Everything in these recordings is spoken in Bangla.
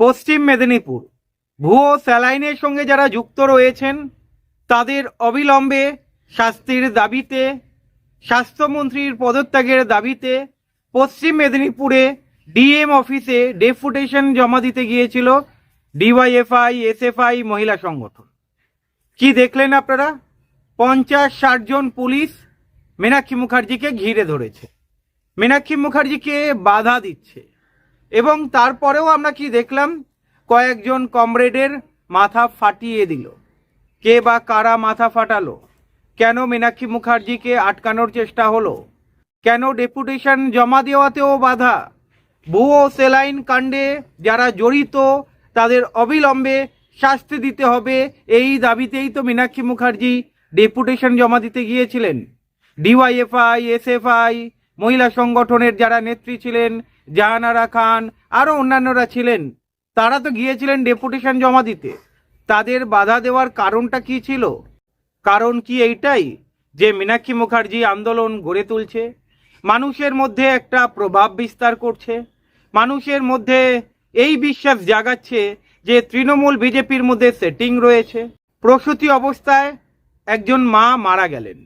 পশ্চিম মেদিনীপুর। ভুয়ো স্যালাইনের সঙ্গে যারা যুক্ত রয়েছেন, তাদের অবিলম্বে শাস্তির দাবিতে, স্বাস্থ্যমন্ত্রীর পদত্যাগের দাবিতে পশ্চিম মেদিনীপুরে ডিএম অফিসে ডেপুটেশন জমা দিতে গিয়েছিল ডিওয়াইএফআই, এসএফআই মহিলা সংগঠন। কি দেখলেন আপনারা? পঞ্চাশ ষাট জন পুলিশ মীনাক্ষী মুখার্জিকে ঘিরে ধরেছে। মীনাক্ষী মুখার্জিকে বাধা দিচ্ছে। এবং তারপরেও আমরা কি দেখলাম? কয়েকজন কমরেডের মাথা ফাটিয়ে দিল। কে বা কারা মাথা ফাটালো? কেন মীনাক্ষী মুখার্জিকে আটকানোর চেষ্টা হলো? কেন ডেপুটেশন জমা দেওয়াতেও বাধা? ভুয়ো সেলাইন কাণ্ডে যারা জড়িত, তাদের অবিলম্বে শাস্তি দিতে হবে, এই দাবিতেই তো মীনাক্ষী মুখার্জি ডেপুটেশন জমা দিতে গিয়েছিলেন। ডিওয়াইএফআই, এসএফআই, মহিলা সংগঠনের যারা নেত্রী ছিলেন জাহানারা খান আরও অন্যান্যরা ছিলেন। তারা তো গিয়েছিলেন ডেপুটেশন জমা দিতে। তাদের বাধা দেওয়ার কারণটা কি ছিল? কারণ কি এইটাই? যে মীনাক্ষী মুখার্জি আন্দোলন গড়ে তুলছে, মানুষের মধ্যে একটা প্রভাব বিস্তার করছে, মানুষের মধ্যে এই বিশ্বাস জাগাচ্ছে যে তৃণমূল বিজেপির মধ্যে সেটিং রয়েছে। প্রসূতি অবস্থায় একজন মা মারা গেলেন।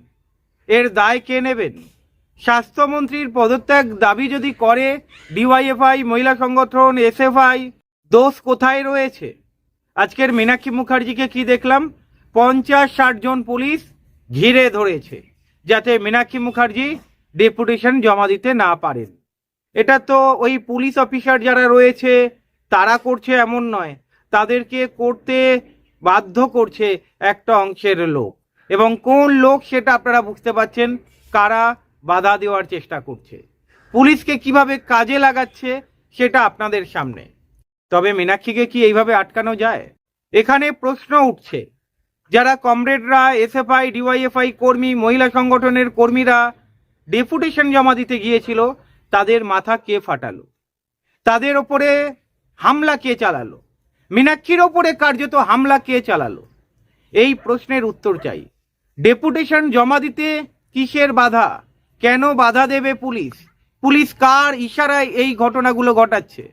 এর দায় কে নেবেন? স্বাস্থ্যমন্ত্রীর পদত্যাগ দাবি যদি করে, ডিওয়াইএফআই, মহিলা সংগঠন, এসএফআই, দোষ কোথায় রয়েছে? আজকের মীনাক্ষী মুখার্জিকে কি দেখলাম? পঞ্চাশ ষাট জন পুলিশ ঘিরে ধরেছে, যাতে মীনাক্ষী মুখার্জি ডেপুটেশন জমা দিতে না পারেন। এটা তো ওই পুলিশ অফিসার যারা রয়েছে, তারা করছে এমন নয়। তাদেরকে করতে বাধ্য করছে একটা অংশের লোক। এবং কোন লোক সেটা আপনারা বুঝতে পাচ্ছেন কারা বাধা দেওয়ার চেষ্টা করছে। পুলিশকে কীভাবে কাজে লাগাচ্ছে সেটা আপনাদের সামনে। তবে মীনাক্ষীকে কি এইভাবে আটকানো যায়? এখানে প্রশ্ন উঠছে। যারা কমরেডরা, এসএফআই, ডিওয়াইএফআই কর্মী, মহিলা সংগঠনের কর্মীরা ডেপুটেশন জমা দিতে গিয়েছিল, তাদের মাথা কে ফাটালো? তাদের ওপরে হামলা কে চালালো? মীনাক্ষীর ওপরে কার্যত হামলা কে চালালো? এই প্রশ্নের উত্তর চাই। ডেপুটেশন জমা দিতে কিসের বাধা? কেন বাধা দেবে পুলিশ? পুলিশ কার ইশারায় এই ঘটনাগুলো ঘটাচ্ছে?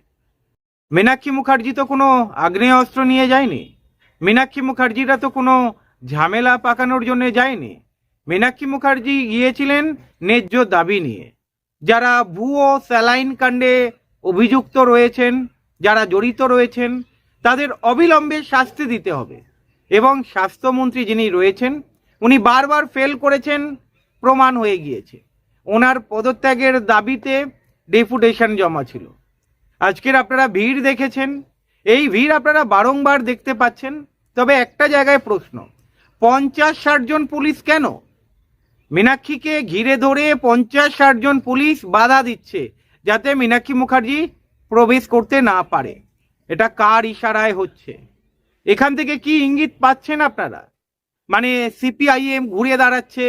মীনাক্ষী মুখার্জি তো কোনো আগ্নেয়াস্ত্র নিয়ে যায়নি। মীনাক্ষী মুখার্জিরা তো কোনো ঝামেলা পাকানোর জন্য যায়নি। মীনাক্ষী মুখার্জি গিয়েছিলেন ন্যায্য দাবি নিয়ে। যারা ভুয়ো স্যালাইন কাণ্ডে অভিযুক্ত রয়েছেন, যারা জড়িত রয়েছেন, তাদের অবিলম্বে শাস্তি দিতে হবে। এবং স্বাস্থ্যমন্ত্রী যিনি রয়েছেন, উনি বারবার ফেল করেছেন, প্রমাণ হয়ে গিয়েছে। ওনার পদত্যাগের দাবিতে ডেপুটেশন জমা ছিল। আজকের আপনারা ভিড় দেখেছেন। এই ভিড় আপনারা বারংবার দেখতে পাচ্ছেন। তবে একটা জায়গায় প্রশ্ন পঞ্চাশ ষাট জন পুলিশ কেন? মীনাক্ষীকে ঘিরে ধরে পঞ্চাশ ষাট জন পুলিশ বাধা দিচ্ছে, যাতে মীনাক্ষী মুখার্জি প্রবেশ করতে না পারে। এটা কার ইশারায় হচ্ছে? এখান থেকে কি ইঙ্গিত পাচ্ছেন আপনারা? মানে সিপিআইএম ঘুরে দাঁড়াচ্ছে,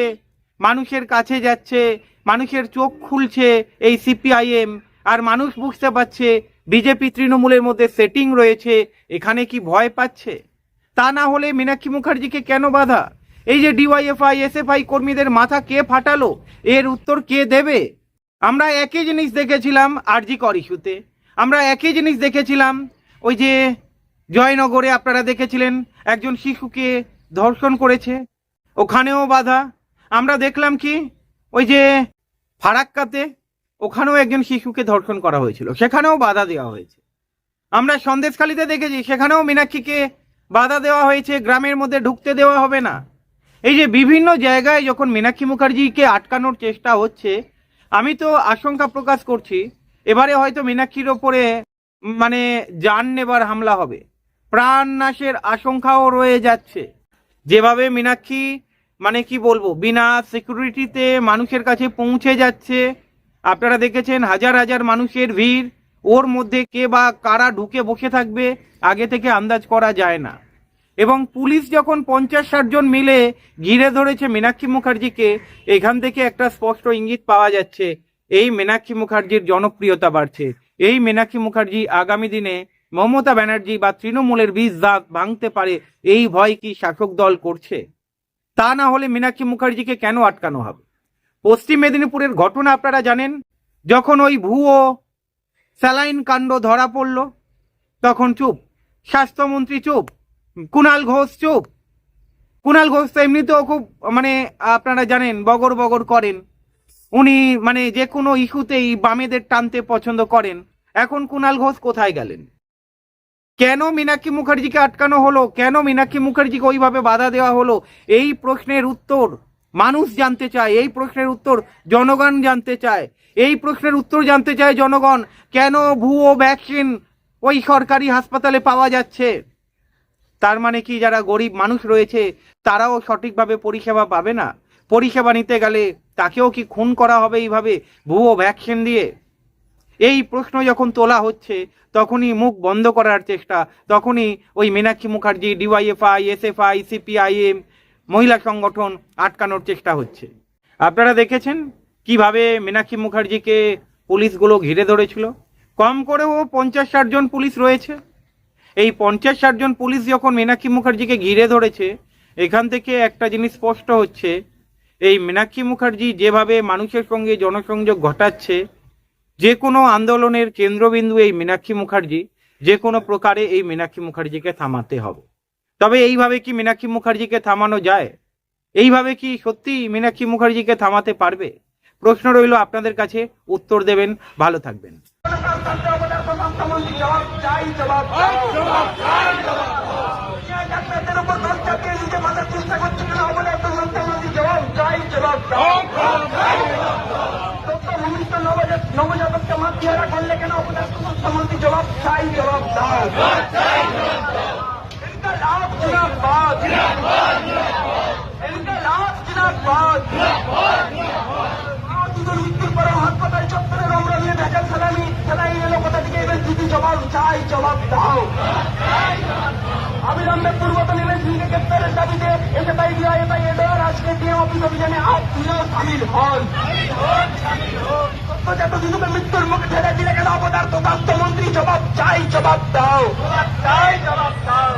মানুষের কাছে যাচ্ছে মানুষের চোখ খুলছে এই সিপিআইএম, আর মানুষ বুঝতে পারছে বিজেপি তৃণমূলের মধ্যে সেটিং রয়েছে, এখানে কি ভয় পাচ্ছে? তা না হলে মীনাক্ষী মুখার্জিকে কেন বাধা? এই যে ডিওয়াইএফআই, এসএফআই কর্মীদের মাথা কে ফাটালো? এর উত্তর কে দেবে? আমরা একই জিনিস দেখেছিলাম আরজি কর ইস্যুতে। আমরা একই জিনিস দেখেছিলাম, ওই যে জয়নগরে আপনারা দেখেছিলেন, একজন শিশুকে ধর্ষণ করেছে, ওখানেও বাধা। আমরা দেখলাম কি, ওই যে ফারাক্কাতে ওখানেও একজন শিশুকে ধর্ষণ করা হয়েছিল। সেখানেও বাধা দেওয়া হয়েছে। আমরা সন্দেশখালিতে দেখেছি, সেখানেও মীনাক্ষীকে বাধা দেওয়া হয়েছে, গ্রামের মধ্যে ঢুকতে দেওয়া হবে না। এই যে বিভিন্ন জায়গায় যখন মীনাক্ষী মুখার্জিকে আটকানোর চেষ্টা হচ্ছে, আমি তো আশঙ্কা প্রকাশ করছি, এবারে হয়তো মীনাক্ষীর ওপরে মানে জান নেবার হামলা হবে। প্রাণ নাশের আশঙ্কাও রয়ে যাচ্ছে। যেভাবে মীনাক্ষী মানে কি বলব, বিনা সিকিউরিটিতে মানুষের কাছে পৌঁছে যাচ্ছে। আপনারা দেখেছেন হাজার হাজার মানুষের ভিড়, ওর মধ্যে কে বা কারা ঢুকে বসে থাকবে, আগে থেকে আন্দাজ করা যায় না। এবং পুলিশ যখন পঞ্চাশ ষাট জন মিলে ঘিরে ধরেছে মীনাক্ষী মুখার্জিকে, এখান থেকে একটা স্পষ্ট ইঙ্গিত পাওয়া যাচ্ছে, এই মীনাক্ষী মুখার্জির জনপ্রিয়তা বাড়ছে। এই মীনাক্ষী মুখার্জি আগামী দিনে মমতা ব্যানার্জি বা তৃণমূলের বীজ দাঁত ভাঙতে পারে, এই ভয় কি শাসক দল করছে? তা না হলে মীনাক্ষী মুখার্জিকে কেন আটকানো হবে? পশ্চিম মেদিনীপুরের ঘটনা আপনারা জানেন, যখন ওই ভুয়ো স্যালাইন কাণ্ড ধরা পড়ল, তখন চুপ, স্বাস্থ্যমন্ত্রী চুপ, কুণাল ঘোষ চুপ। কুণাল ঘোষ তো এমনিতেও খুব মানে আপনারা জানেন, বগর বগর করেন। উনি মানে যে কোনো ইস্যুতেই বামেদের টানতে পছন্দ করেন। এখন কুণাল ঘোষ কোথায় গেলেন? কেন মীনাক্ষী মুখার্জিকে আটকানো হলো? কেন মীনাক্ষী মুখার্জিকে ওইভাবে বাধা দেওয়া হলো? এই প্রশ্নের উত্তর মানুষ জানতে চায়, এই প্রশ্নের উত্তর জনগণ জানতে চায়, এই প্রশ্নের উত্তর জানতে চায় জনগণ, কেন ভুয়ো ভ্যাকসিন ওই সরকারি হাসপাতালে পাওয়া যাচ্ছে? তার মানে কি যারা গরিব মানুষ রয়েছে, তারাও সঠিকভাবে পরিষেবা পাবে না? পরিষেবা নিতে গেলে তাকেও কি খুন করা হবে এইভাবে ভুয়ো ভ্যাকসিন দিয়ে? এই প্রশ্ন যখন তোলা হচ্ছে, তখনই মুখ বন্ধ করার চেষ্টা, তখনই ওই Meenakshi Mukherjee, DYFI, SFI, CPIM মহিলা সংগঠন আটকানোর চেষ্টা হচ্ছে। আপনারা দেখেছেন কীভাবে মীনাক্ষী মুখার্জিকে পুলিশগুলো ঘিরে ধরেছিল? কম করেও পঞ্চাশ ষাট জন পুলিশ রয়েছে। এই পঞ্চাশ ষাট জন পুলিশ যখন মীনাক্ষী মুখার্জিকে ঘিরে ধরেছে, এখান থেকে একটা জিনিস স্পষ্ট হচ্ছে, এই মীনাক্ষী মুখার্জি যেভাবে মানুষের সঙ্গে জনসংযোগ ঘটাচ্ছে যে কোনো আন্দোলনের কেন্দ্রবিন্দু এই মীনাক্ষী মুখার্জি যে কোনো প্রকারে এই মীনাক্ষী মুখার্জিকে থামাতে হবে তবে এইভাবে কি মীনাক্ষী মুখার্জিকে থামানো যায় এইভাবে কি সত্যি মীনাক্ষী মুখার্জিকে থামাতে পারবে প্রশ্ন রইল আপনাদের কাছে উত্তর দেবেন ভালো থাকবেন জবাব চাই, জবাব দাও। ইনকলাব জিন্দাবাদ। ইনকলাব জিন্দাবাদ। উত্তর পাড়া হাসপাতাল চত্বরে আমরা নিয়ে ভেজাল সালামি সালাই এলো কথা থেকে, এবার দিদি জবাব চাই, জবাব দাও। অবিলম্বে পূর্বতন এমএসিকে গ্রেপ্তারের দাবিতে এসে তাই দিয়া এটাই এডর আজকে দিয়ে অফিস অভিযানে আজ তিনিও সামিল হন। সদ্যজাত শিশুকে মৃত্যুর মুখে ঠেলে দিলে কেন অবদার্থ স্বাস্থ্যমন্ত্রী জবাব চাই, জবাব দাও। চাই, জবাব দাও।